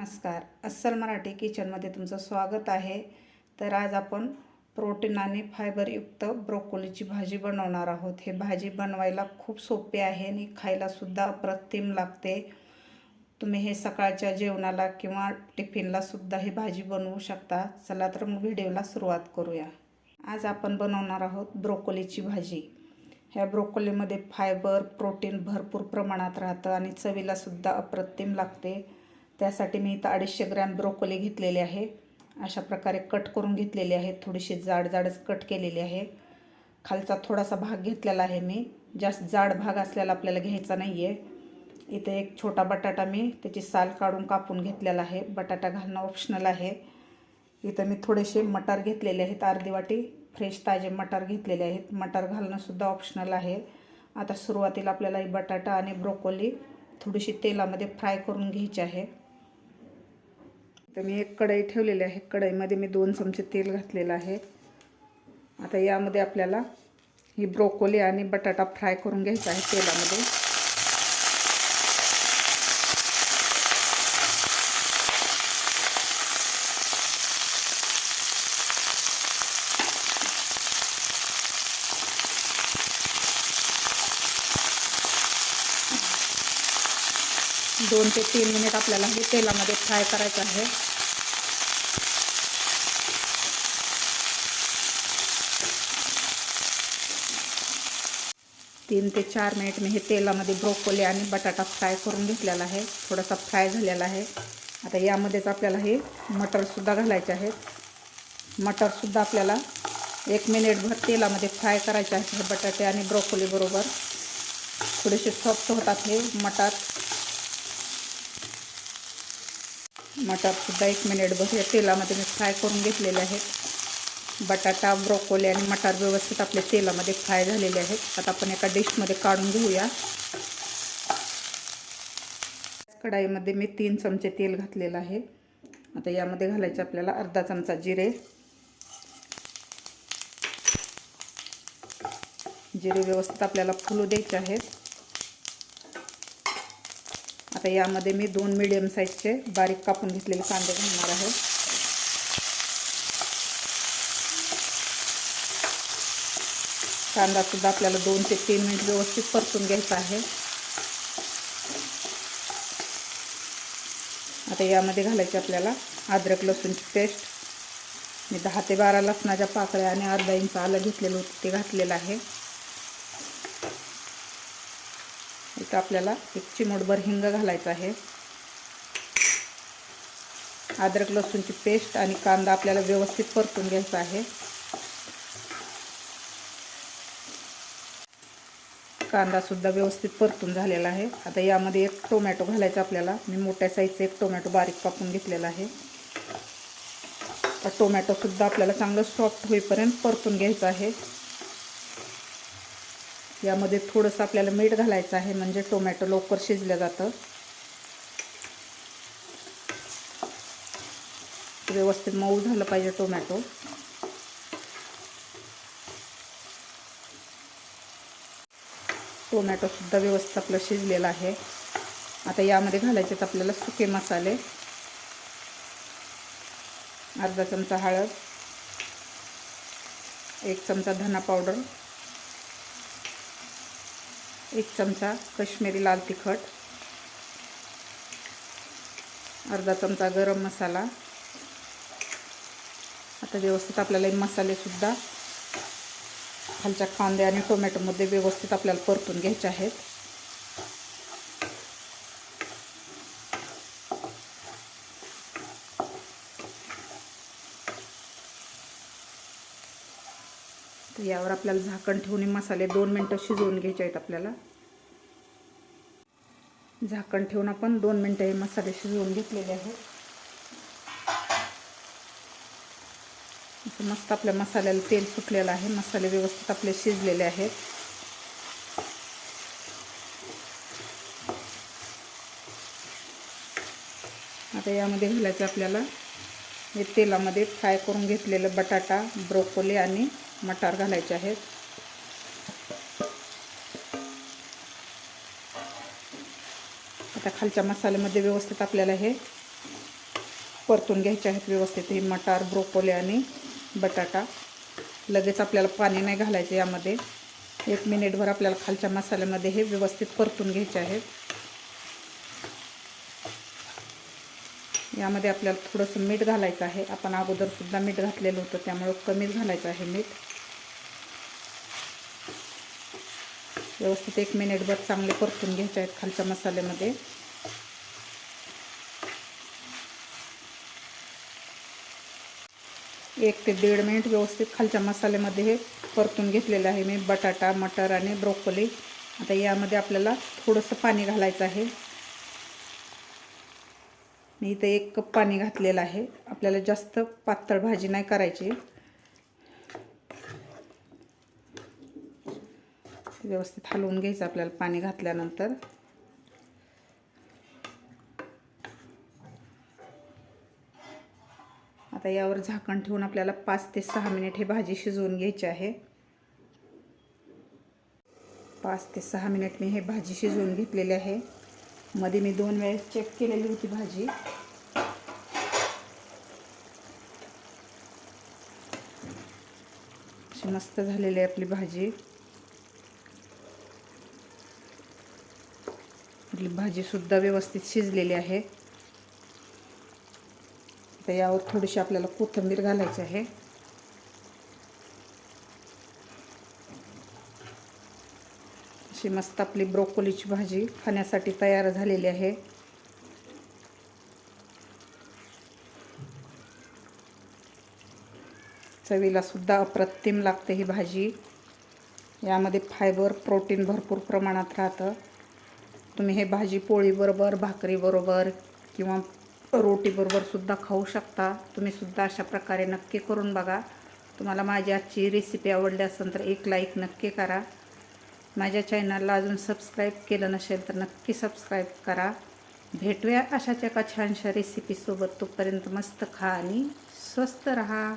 नमस्कार. अस्सल मराठी किचनमध्ये तुमचं स्वागत आहे. तर आज आपण प्रोटीन आणि फायबरयुक्त ब्रोकोलीची भाजी बनवणार आहोत. हे भाजी बनवायला खूप सोपे आहे आणि खायलासुद्धा अप्रतिम लागते. तुम्ही हे सकाळच्या जेवणाला किंवा टिफिनलासुद्धा हे ही भाजी बनवू शकता. चला तर मग व्हिडिओला सुरुवात करूया. आज आपण बनवणार आहोत ब्रोकोलीची भाजी. ह्या ब्रोकोलीमध्ये फायबर प्रोटीन भरपूर प्रमाणात राहतं आणि चवीलासुद्धा अप्रतिम लागते. त्यासाठी मी इथं अडीचशे ग्रॅम ब्रोकोली घेतलेली आहे. अशा प्रकारे कट करून घेतलेली आहे. थोडीशी जाड जाडच कट केलेली आहे. खालचा थोडासा भाग घेतलेला आहे मी. जास्त जाड भाग असलेला आपल्याला घ्यायचा नाही आहे इथे एक छोटा बटाटा मी त्याची साल काढून कापून घेतलेला आहे. बटाटा घालणं ऑप्शनल आहे. इथं मी थोडेसे मटार घेतलेले आहेत. अर्धी वाटी फ्रेश ताजे मटार घेतलेले आहेत. मटार घालणंसुद्धा ऑप्शनल आहे. आता सुरुवातीला आपल्याला ही बटाटा आणि ब्रोकोली थोडीशी तेलामध्ये फ्राय करून घ्यायची आहे. तर मी एक कढई ठेवलेली आहे. कढईमध्ये मी दोन चमचे तेल घातलेलं आहे. आता यामध्ये आपल्याला ही ब्रोकोली आणि बटाटा फ्राय करून घ्यायचा आहे तेलामध्ये. दोन ते तीन मिनिट आपल्याला हे तेलामध्ये फ्राय करायचं आहे. तीन ते चार मिनिट मी हे तेलामध्ये ब्रोकोली आणि बटाटा फ्राय करून घेतलेला आहे. थोडासा फ्राय झालेला आहे. आता यामध्येच आपल्याला हे मटरसुद्धा घालायचे आहेत. मटरसुद्धा आपल्याला एक मिनिटभर तेलामध्ये फ्राय करायचे आहेत. हे बटाटे आणि ब्रोकोली बरोबर. थोडेसे सॉफ्ट होतात हे मटार. मटारसुद्धा एक मिनिटभर या तेलामध्ये मी फ्राय करून घेतलेले आहेत. बटाटा ब्रोकोली आणि मटार व्यवस्थित आपल्या तेलामध्ये फ्राय झालेले आहेत. आता आपण एका डिशमध्ये काढून घेऊया. कढाईमध्ये मी तीन चमचे तेल घातलेलं आहे. आता यामध्ये घालायचे आपल्याला अर्धा चमचा जिरे. जिरे व्यवस्थित आपल्याला फुलू द्यायचे आहेत. आता यामध्ये मी दोन मिडियम साईजचे बारीक कापून घेतलेले कांदे घालणार आहे. कांदासुद्धा आपल्याला दोन ते तीन मिनिट व्यवस्थित परतून घ्यायचा आहे. आता यामध्ये घालायचे आपल्याला अद्रक लसूणची पेस्ट. मी दहा ते बारा लसणाच्या पाकळ्या आणि अर्धा इंच आलं घेतलेलं होतं ते घातलेलं आहे. इथं आपल्याला एक चिमूटभर हिंग घालायचा आहे. अद्रक लसूणची पेस्ट आणि कांदा आपल्याला व्यवस्थित परतून घ्यायचा आहे. कांदासुद्धा व्यवस्थित परतून झालेला आहे. आता यामध्ये एक टोमॅटो घालायचा आपल्याला. मी मोठ्या साईजचा एक टोमॅटो बारीक कापून घेतलेला आहे. टोमॅटोसुद्धा आपल्याला चांगलं सॉफ्ट होईपर्यंत परतून घ्यायचं आहे. यामध्ये थोडंसं आपल्याला मीठ घालायचं आहे म्हणजे टोमॅटो लवकर शिजलं जातं. व्यवस्थित मऊ झालं पाहिजे टोमॅटो. टोमॅटोसुद्धा व्यवस्थित आपलं शिजलेलं आहे. आता यामध्ये घालायचे आहेत आपल्याला सुके मसाले. अर्धा चमचा हळद. एक चमचा धना पावडर. एक चमचा कश्मीरी लाल तिखट अर्धा चमचा गरम मसाला. आता व्यवस्थित आपल्याला हे मसालेसुद्धा खालच्या कांदे आणि टोमॅटोमध्ये व्यवस्थित आपल्याला परतून घ्यायचे आहेत. यावर आपल्याला झाकण ठेवून मसाले दोन मिनटं शिजवून घ्यायचे आहेत आपल्याला. झाकण ठेवून आपण दोन मिनटं हे मसाले शिजवून घेतलेले आहेत. असं मस्त आपल्या मसाल्याला तेल सुटलेलं आहे. मसाले व्यवस्थित आपले शिजलेले आहेत. आता यामध्ये घालायचं आपल्याला. हे तेलामध्ये फ्राय करून घेतलेलं बटाटा ब्रोकोली आणि मटार घालायचे आहेत. आता खालच्या मसाल्यामध्ये व्यवस्थित आपल्याला हे परतून घ्यायचे आहेत. व्यवस्थित हे मटार ब्रोकोली आणि बटाटा. लगेच आपल्याला पाणी नाही घालायचं यामध्ये. एक मिनिटभर आपल्याला खालच्या मसाल्यामध्ये हे व्यवस्थित परतून घ्यायचे आहेत. यामध्ये आपल्याला थोडंसं मीठ घालायचं आहे. आपण अगोदरसुद्धा मीठ घातलेलं होतं त्यामुळं कमीच घालायचं आहे मीठ. व्यवस्थित एक मिनिटभर चांगले परतून घ्यायचे आहेत खालच्या मसाल्यामध्ये. एक ते दीड मिनिट व्यवस्थित खालच्या मसाल्यामध्ये हे परतून घेतलेलं आहे मी. बटाटा मटर आणि ब्रोकोली. आता यामध्ये आपल्याला थोडंसं पाणी घालायचं आहे. मी इथं एक कप पाणी घातलेलं आहे. आपल्याला जास्त पातळ भाजी नाही करायची. व्यवस्थित हलवून घ्यायचं आपल्याला पाणी घातल्यानंतर. आता यावर झाकण ठेवून आपल्याला पाच ते सहा मिनिट हे भाजी शिजवून घ्यायची आहे. पाच ते सहा मिनिट मी हे भाजी शिजवून घेतलेली आहे. मध्ये मी दोन वेळेस चेक केलेली होती भाजी. अशी मस्त झालेली आहे आपली भाजी. आपली भाजीसुद्धा व्यवस्थित शिजलेली आहे. आता यावर थोडीशी आपल्याला कोथिंबीर घालायची आहे. अशी मस्त आपली ब्रोकोलीची भाजी खाण्यासाठी तयार झालेली आहे. चवीला सुद्धा अप्रतिम लागते ही भाजी. यामध्ये फायबर प्रोटीन भरपूर प्रमाणात राहतं. तुम्ही हे भाजी पोळीबरोबर भाकरीबरोबर किंवा रोटीबरोबर सुद्धा खाऊ शकता. तुम्ही सुद्धा अशा प्रकारे नक्की करून बघा. तुम्हाला माझी आजची रेसिपी आवडली असेल तर एक लाईक नक्की करा. माझ्या चॅनलला अजून सबस्क्राईब केलं नसेल तर नक्की सबस्क्राईब करा. भेटूया अशाच एका छानशा रेसिपीसोबत तोपर्यंत मस्त खा आणि स्वस्त रहा.